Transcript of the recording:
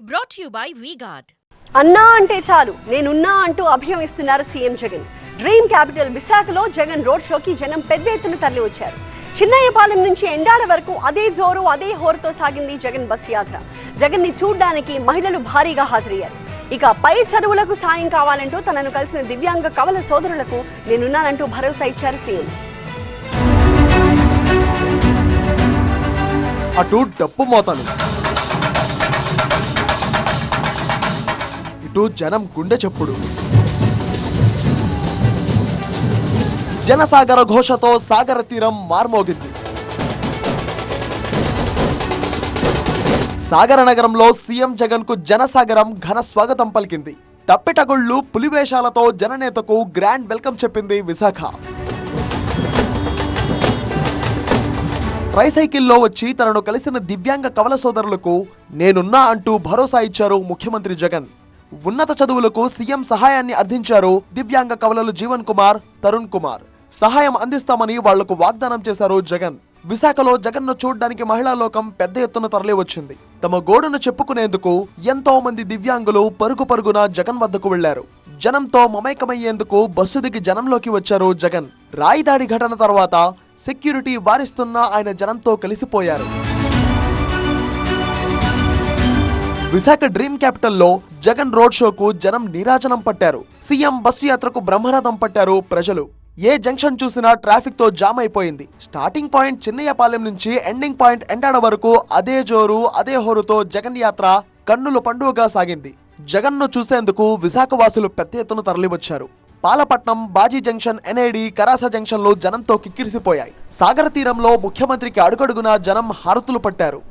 to you by VGuard. అన్నా అంటే చాలు. నేనున్నా అంటూ అభయం ఇస్తున్నారు సీఎం జగన్. డ్రీమ్ క్యాపిటల్ విశాఖలో జగన్ రోడ్ షోకి జనం పెద్ద ఎత్తున తరలి వచ్చారు చిన్నయ్యపాలెం నుంచి ఎండాడ వరకు అదే జోరు అదే హోరుతో సాగింది జగన్ బస్ యాత్ర. జగన్ని చూడ్డానికి మహిళలు భారీగా హాజరయ్యారు. ఇక పై చదువులకు సాయం కావాలంటూ తనను కలిసిన దివ్యాంగ కవల సోదరులకు నేనున్నానంటూ భరోసా ఇచ్చారు సీఎం. అటు డప్పు మోతలు అంటూ జనం గుండె చప్పుడు. జనసాగర ఘోషతో సాగర తీరం మార్మోగింది. సాగర నగరంలో సీఎం జగన్కు జనసాగరం ఘన స్వాగతం పలికింది. తప్పిటగుళ్ళు పులివేషాలతో జననేతకు గ్రాండ్ వెల్కమ్ చెప్పింది విశాఖ. ట్రైసైకిల్లో వచ్చి తనను కలిసిన దివ్యాంగ కవల సోదరులకు నేనున్నా అంటూ భరోసా ఇచ్చారు ముఖ్యమంత్రి జగన్. ఉన్నత చదువులకు సీఎం సహాయాన్ని అర్థించారు దివ్యాంగ కవలలు జీవన్ కుమార్ తరుణ్ కుమార్. సహాయం అందిస్తామని వాళ్ళకు వాగ్దానం చేశారు జగన్. విశాఖలో జగన్ను చూడ్డానికి మహిళా లోకం పెద్ద ఎత్తున తరలి వచ్చింది తమ గోడును చెప్పుకునేందుకు ఎంతో మంది దివ్యాంగులు పరుగు పరుగున జగన్ వద్దకు వెళ్ళారు. జనంతో మమైకమయ్యేందుకు బస్సు దిగి జనంలోకి వచ్చారు జగన్. రాయిదాడి ఘటన తర్వాత సెక్యూరిటీ వారిస్తున్న ఆయన జనంతో కలిసిపోయారు. విశాఖ డ్రీమ్ క్యాపిటల్లో జగన్ రోడ్ షోకు జనం నీరాజనం పట్టారు. సీఎం బస్సు యాత్రకు బ్రహ్మరథం పట్టారు ప్రజలు. ఏ జంక్షన్ చూసినా ట్రాఫిక్తో జామ్ అయిపోయింది. స్టార్టింగ్ పాయింట్ చిన్నయ్యపాలెం నుంచి ఎండింగ్ పాయింట్ ఎండాడ వరకు అదే జోరు అదే హోరుతో జగన్ యాత్ర కన్నుల పండుగగా సాగింది. జగన్ను చూసేందుకు విశాఖ వాసులు పెద్ద ఎత్తున తరలివచ్చారు. పాలపట్నం బాజీ జంక్షన్ ఎన్ఐడి కరాస జంక్షన్లు జనంతో కిక్కిరిసిపోయాయి. సాగర తీరంలో ముఖ్యమంత్రికి అడుగడుగునా జనం హారతులు పట్టారు.